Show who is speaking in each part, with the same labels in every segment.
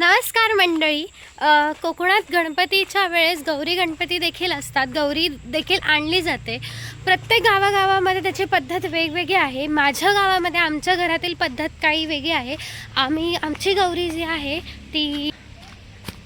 Speaker 1: नमस्कार मंडळी. कोकणात गणपतीच्या वेळेस गौरी गणपती देखील असतात. गौरी देखील आणली जाते. प्रत्येक गावागावामध्ये त्याची पद्धत वेगवेगळी आहे. माझ्या गावामध्ये आमच्या घरातील पद्धत काही वेगळी आहे. आम्ही आमची गौरी जी आहे ती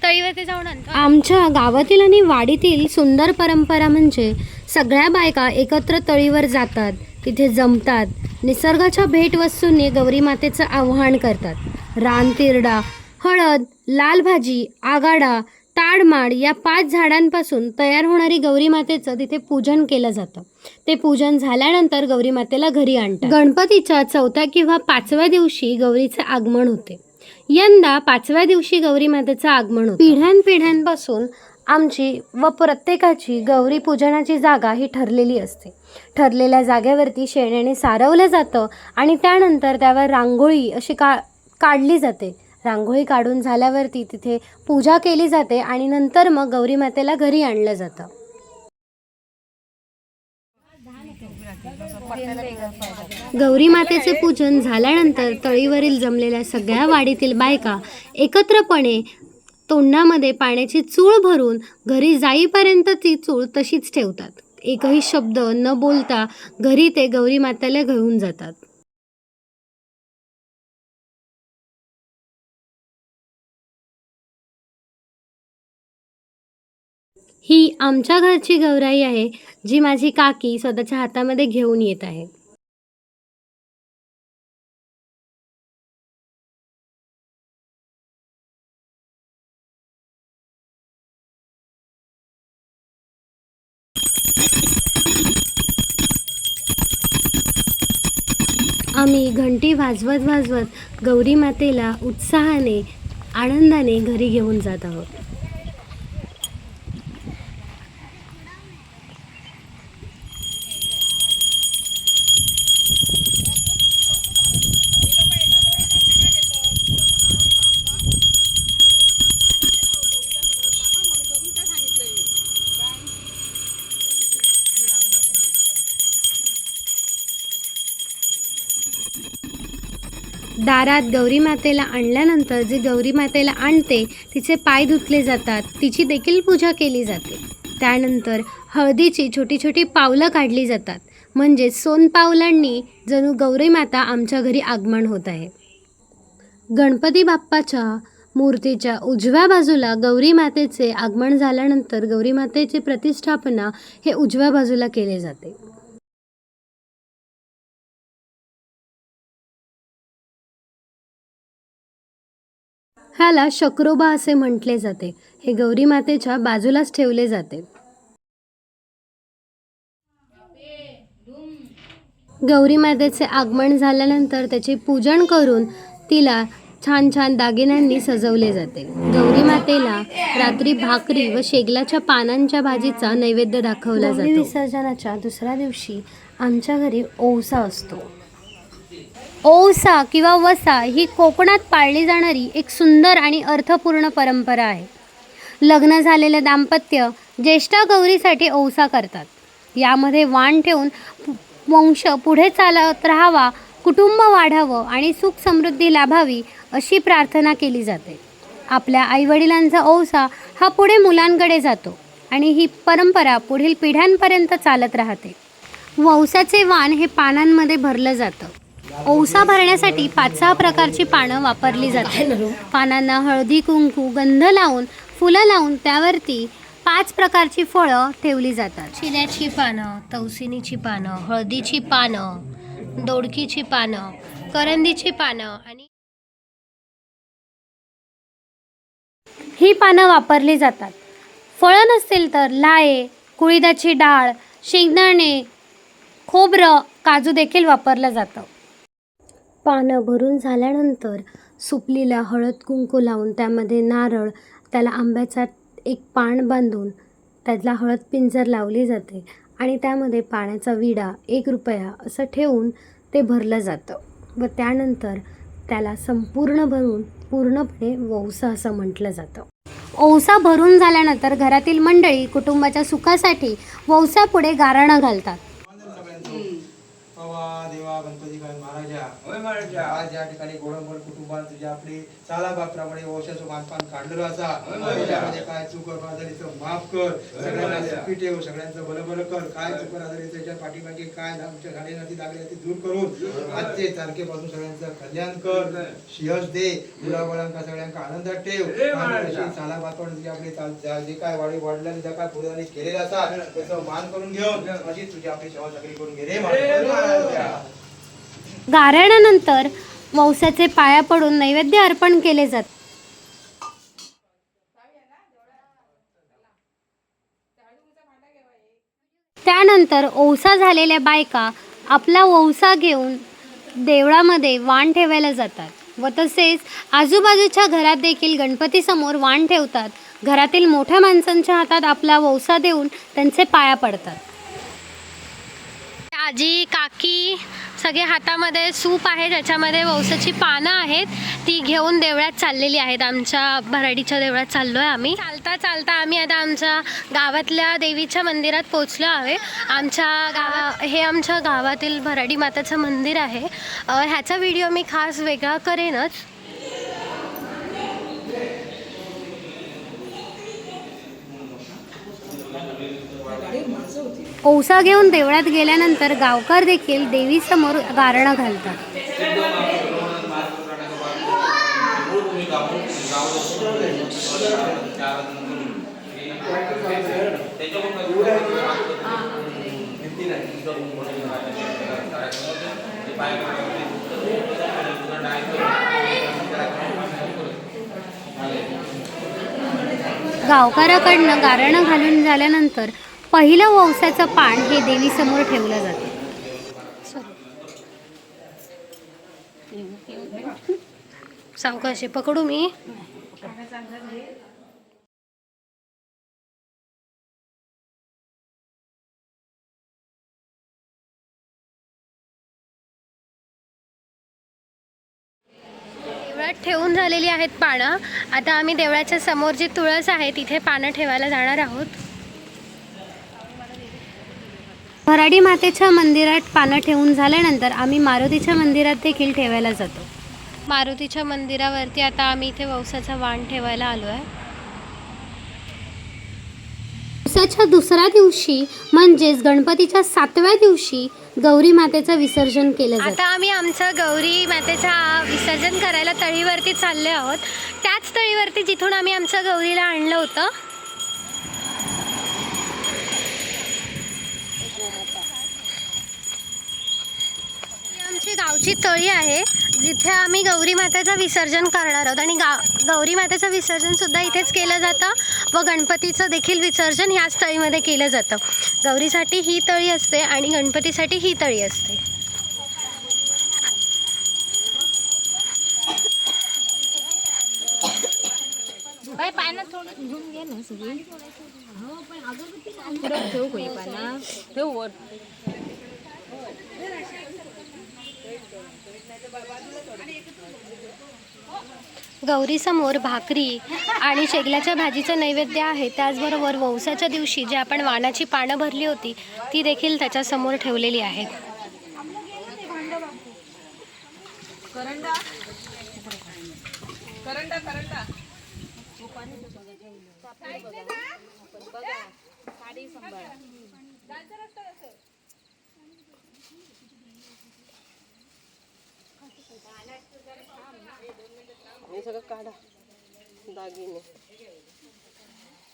Speaker 1: तळीवरती जाऊन आणतो.
Speaker 2: आमच्या गावातील आणि वाडीतील सुंदर परंपरा म्हणजे सगळ्या बायका एकत्र तळीवर जातात. तिथे जमतात. निसर्गाच्या भेटवस्तूंनी गौरी मातेचं आवाहन करतात. रानतिरडा हळद लाल भाजी आगाडा ताडमाड या पाच झाडांपासून तयार होणारी गौरी मातेचं तिथे पूजन केलं जातं. ते पूजन झाल्यानंतर गौरी मातेला घरी आणतात. गणपतीच्या चौथ्या किंवा पाचव्या दिवशी गौरीचे आगमन होते. यंदा पाचव्या दिवशी गौरी मातेचं आगमन होतं. पिढ्यानपिढ्यांपासून आमची व प्रत्येकाची गौरी पूजनाची जागा ही ठरलेली असते. ठरलेल्या जागेवरती शेण्याने सारवलं जातं आणि त्यानंतर त्यावर रांगोळी अशी का काढली जाते. रांगोळी काढून झाल्यावरती तिथे पूजा केली जाते आणि नंतर मग गौरी मातेला घरी आणलं जातं. गौरी मातेचे पूजन झाल्यानंतर तळीवरील जमलेल्या सगळ्या वाडीतील बायका एकत्रपणे तोंडामध्ये पाण्याची चूळ भरून घरी जाईपर्यंत ती चूळ तशीच ठेवतात. एकही शब्द न बोलता घरी ते गौरी मातेला घेऊन जातात. ही आमच्या घरची गौराई आहे जी माझी काकी स्वतःच्या हातामध्ये घेऊन येत आहे. आम्ही घंटी वाजवत वाजवत गौरी मातेला उत्साहाने आनंदाने घरी घेऊन जात आहोत. दारात गौरी मातेला आणल्यानंतर जे गौरी मातेला आणते तिचे पाय धुतले जातात. तिची देखील पूजा केली जाते. त्यानंतर हळदीची छोटी छोटी पावलं काढली जातात. म्हणजे सोनपावलांनी जणू गौरी माता आमच्या घरी आगमन होत आहे. गणपती बाप्पाच्या मूर्तीच्या उजव्या बाजूला गौरी मातेचे आगमन झाल्यानंतर गौरी मातेची प्रतिष्ठापना हे उजव्या बाजूला केले जाते. ह्याला शक्रोबा असे म्हटले जाते. हे गौरी मातेच्या बाजूलाच ठेवले जाते. गौरी मातेचे आगमन झाल्यानंतर त्याचे पूजन करून तिला छान छान दागिन्यांनी सजवले जाते. गौरी मातेला रात्री भाकरी व शेगलाच्या पानांच्या भाजीचा नैवेद्य दाखवला जातो. विसर्जनाच्या दुसऱ्या दिवशी आमच्या घरी ओवसा असतो. ओवसा किंवा वसा ही कोकणात पाळली जाणारी एक सुंदर आणि अर्थपूर्ण परंपरा आहे. लग्न झालेले दाम्पत्य ज्येष्ठा गौरीसाठी ओवसा करतात. यामध्ये वाण ठेवून वंश पुढे चालत राहावा कुटुंब वाढावं आणि सुख समृद्धी लाभावी अशी प्रार्थना केली जाते. आपल्या आईवडिलांचा ओवसा हा पुढे मुलांकडे जातो आणि ही परंपरा पुढील पिढ्यांपर्यंत चालत राहते. वंसाचे वाण हे पानांमध्ये भरलं जातं. औसा भरण्यासाठी पाच सहा प्रकारची पानं वापरली जातात. पानांना हळदी कुंकू गंध लावून फुलं लावून त्यावरती पाच प्रकारची फळं ठेवली जातात. शिऱ्याची पानं तवसिनीची पानं हळदीची पानं दोडकीची पानं करंदीची पानं आणि ही पानं वापरली जातात. फळं नसतील तर लाये कुळीदाची डाळ शेंगदाणे खोबरं काजू देखील वापरलं जातं. पानं भरून झाल्यानंतर सुपलीला हळद कुंकू लावून त्यामध्ये नारळ त्याला आंब्याचा एक पान बांधून त्याला हळद पिंजर लावली जाते आणि त्यामध्ये पाण्याचा विडा एक रुपया असं ठेवून ते भरलं जातं. व त्यानंतर त्याला संपूर्ण भरून पूर्णपणे वौसा असं म्हटलं जातं. ओवसा भरून झाल्यानंतर घरातील मंडळी कुटुंबाच्या सुखासाठी वौसापुढे गाराणं घालतात.
Speaker 3: कवा देवा गणपती काय महाराजा.
Speaker 4: होय महाराजा.
Speaker 3: आज या ठिकाणी गोडंबोड कुटुंबात तुझ्या आपली सालाबाप्रमाणे वंशाचं मानपान काढलेलं असा
Speaker 4: होय महाराजा.
Speaker 3: त्याच्यामध्ये काय चूक आजारीचं माफ कर सगळ्यांना. सुखी ठेव सगळ्यांचं भलं भलं कर काय चुकर आजारी त्याच्या पाठीमागे काय आमच्या झाडे नदी लागले ते दूर करून आजचे तारखेपासून सगळ्यांचं कल्याण कर शियस दे मुलाबाळांका सगळ्यांका आनंदात ठेव. सालाबातवण जी आपली जा- काय वाडी वाढल्याने ज्या काय पूर्वांनी केलेलं असा त्याचं मान करून घेऊन अशी तुझी आपली सेवा सगळी करून घे रे
Speaker 4: रे
Speaker 2: वौसाचे पाया पडून नैवेद्य अर्पण केले जाते. त्यानंतर ओसा झालेल्या बायका आपला ओसा घेऊन देवळामध्ये वाण ठेवायला जातात व तसेच आजूबाजूच्या घरात देखील गणपतीसमोर वाण ठेवतात. घरातील मोठ्या माणसांच्या हातात आपला वौसा देऊन त्यांचे पाया पडतात.
Speaker 1: आजी काकी सगळे हातामध्ये सूप आहे ज्याच्यामध्ये वौसाची पानं आहेत. ती घेऊन देवळात चाललेली आहेत. आमच्या भराडीच्या देवळात चाललो आहे आम्ही. चालता चालता आम्ही आता आमच्या गावातल्या देवीच्या मंदिरात पोचलो आहे. आमच्या गावा हे आमच्या गावातील भराडी माताचं मंदिर आहे. ह्याचा व्हिडिओ मी खास वेगळा करेनच.
Speaker 2: ओसा घेऊन देवळात गेल्यानंतर गावकर देखील देवीसमोर गारणं घालतात. गावकाराकडनं गारणं घालून झाल्यानंतर पहिलं वंशाचं पान हे देवीसमोर ठेवलं जातं.
Speaker 1: सावकाशी पकडू मी? देवळात ठेवून झालेली आहेत पानं. आता आम्ही देवळाच्या समोर जी तुळस आहे तिथे पानं ठेवायला जाणार आहोत.
Speaker 2: भराडी मातेच्या मंदिरात पानं ठेवून झाल्यानंतर आम्ही मारुतीच्या मंदिरात देखील ठेवायला जातो.
Speaker 1: मारुतीच्या मंदिरावरती आता आम्ही इथे वौसाचा वाण ठेवायला आलो आहे.
Speaker 2: वौसाच्या दुसऱ्या दिवशी म्हणजेच गणपतीच्या सातव्या दिवशी गौरी मातेचं विसर्जन केलं जातं.
Speaker 1: आता आम्ही आमचं गौरी मातेचा विसर्जन करायला तळीवरती चाललो आहोत. त्याच तळीवरती जिथून आम्ही आमच्या गौरीला आणलं होतं ही आमची तळी आहे जिथे आम्ही गौरी मातेचं विसर्जन करणार आहोत. आणि गा गौरी मातेचं विसर्जन सुद्धा इथेच केलं जातं व गणपतीचं देखील विसर्जन ह्याच तळीमध्ये केलं जातं. गौरीसाठी ही तळी असते आणि गणपतीसाठी ही तळी असते. गौरीसमोर भाकरी आणि शेगल्याच्या भाजीचं नैवेद्य आहे. त्याचबरोबर वौसाच्या दिवशी जे आपण वाणाची पानं भरली होती ती देखील त्याच्यासमोर ठेवलेली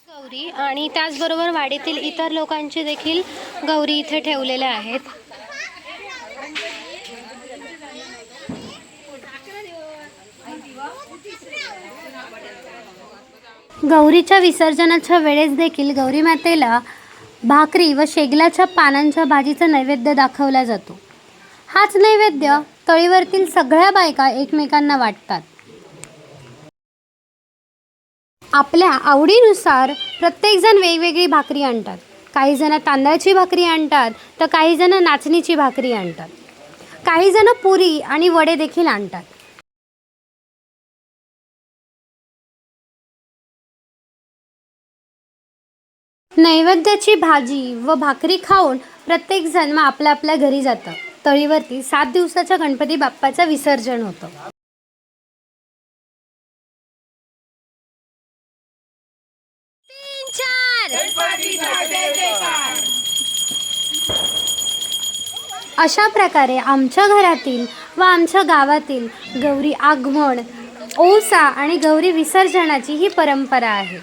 Speaker 1: गौरी आणि त्याचबरोबर वाडीतील इतर लोकांचे देखील गौरी इथे ठेवलेल्या आहेत.
Speaker 2: गौरीच्या विसर्जनाच्या वेळेस देखील गौरी मातेला भाकरी व शेगलाच्या पानांच्या भाजीचा नैवेद्य दाखवला जातो. हाच नैवेद्य तळीवरतील सगळ्या बायका एकमेकांना वाटतात. आपल्या आवडीनुसार प्रत्येकजण वेगवेगळी भाकरी आणतात. काही जण तांदळाची भाकरी आणतात तर काही जण नाचणीची भाकरी आणतात. काही जण पुरी आणि वडे देखील आणतात. नैवेद्याची भाजी व भाकरी खाऊन प्रत्येकजण मग आपल्या आपल्या घरी जातं. तळीवरती सात दिवसाच्या गणपती बाप्पाचं विसर्जन होतं. अशा प्रकारे आमच्या घरातील व आमच्या गावातील गौरी आगमन ओसा आणि गौरी विसर्जनाची ही परंपरा आहे.